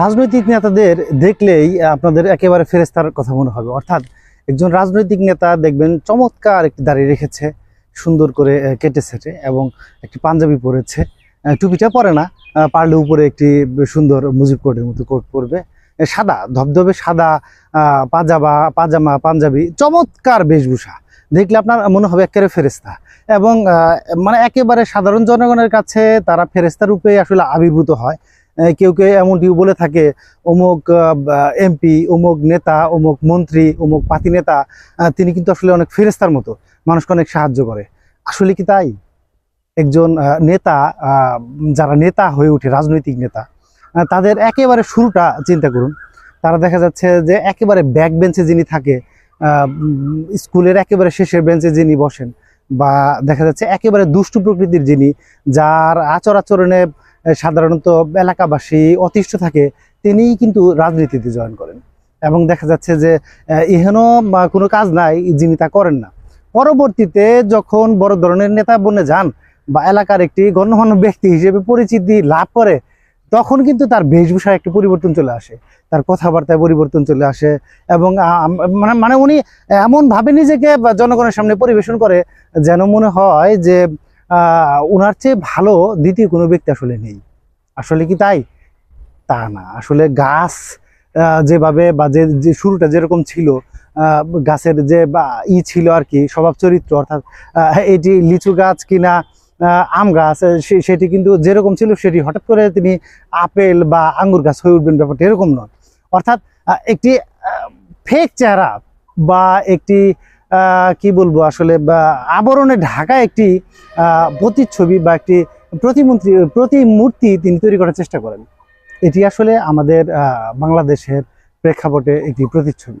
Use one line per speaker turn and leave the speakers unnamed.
রাজনৈতিক নেতাদের দেখলেই আপনাদের একেবারে ফেরেস্তার কথা মনে হবে। অর্থাৎ একজন রাজনৈতিক নেতা দেখবেন চমৎকার একটি দাড়ি রেখেছে, সুন্দর করে কেটে সেটে এবং একটি পাঞ্জাবি পরেছে। টুপিটা পরে না পারলে উপরে একটি সুন্দর মুজিব কোটের মতো কোট পরবে। সাদা, ধবধবে সাদা পাজামা পাজামা, পাঞ্জাবি, চমৎকার বেশভূষা। দেখলে আপনার মনে হবে একেবারে ফেরেস্তা এবং মানে একেবারে সাধারণ জনগণের কাছে তারা ফেরেস্তা রূপে আসলে আবির্ভূত হয়। কেউ কেউ এমন এমনটি বলে থাকে, অমুক এমপি, অমুক নেতা, অমুক মন্ত্রী, অমুক পাতি নেতা তিনি কিন্তু আসলে অনেক ফেরেস্তার মতো, মানুষকে অনেক সাহায্য করে। আসলে কি তাই? একজন নেতা যারা নেতা হয়ে ওঠে, রাজনৈতিক নেতা তাদের একেবারে শুরুটা চিন্তা করুন, তারা দেখা যাচ্ছে যে একেবারে ব্যাক বেঞ্চে যিনি থাকে স্কুলের একেবারে শেষের বেঞ্চে যিনি বসেন, বা দেখা যাচ্ছে একেবারে দুষ্টু প্রকৃতির যিনি, যার আচর আচরণে সাধারণত এলাকাবাসী অতিষ্ঠ থাকে, তিনিই কিন্তু রাজনীতিতে জয়েন করেন। এবং দেখা যাচ্ছে যে এহেন কোনো কাজ নাই, যিনি তা করেন না। পরবর্তীতে যখন বড় ধরনের নেতা বনে যান, বা এলাকার একটি গণ্যমান্য ব্যক্তি হিসেবে পরিচিতি লাভ করে, তখন কিন্তু তার বেশভূষায় একটি পরিবর্তন চলে আসে। তার কথাবার্তায় পরিবর্তন চলে আসে এবং মানে মানে উনি এমনভাবে নিজেকে জনগণের সামনে পরিবেশন করে, যেন মনে হয় যে উনার চেয়ে ভালো দ্বিতীয় কোনো ব্যক্তি আসলে নেই। আসলে কি তাই? তা না। আসলে গাছ যেভাবে বা যে যে শুরুটা যেরকম ছিল গাছের যে বা ই ছিল আর কি, স্বভাব চরিত্র, অর্থাৎ এটি লিচু গাছ কিনা আম গাছ সেটি কিন্তু যেরকম ছিল, সেটি হঠাৎ করে তিনি আপেল বা আঙ্গুর গাছ হয়ে উঠবেন ব্যাপারটা এরকম নয়। অর্থাৎ একটি ফেক চেহারা বা একটি কি বলব আসলে আবরণে ঢাকা একটি প্রতিচ্ছবি বা একটি প্রতিমন্ত্রী, প্রতিমূর্তি তিনি তৈরি করার চেষ্টা করেন। এটি আসলে আমাদের বাংলাদেশের প্রেক্ষাপটে একটি প্রতিচ্ছবি।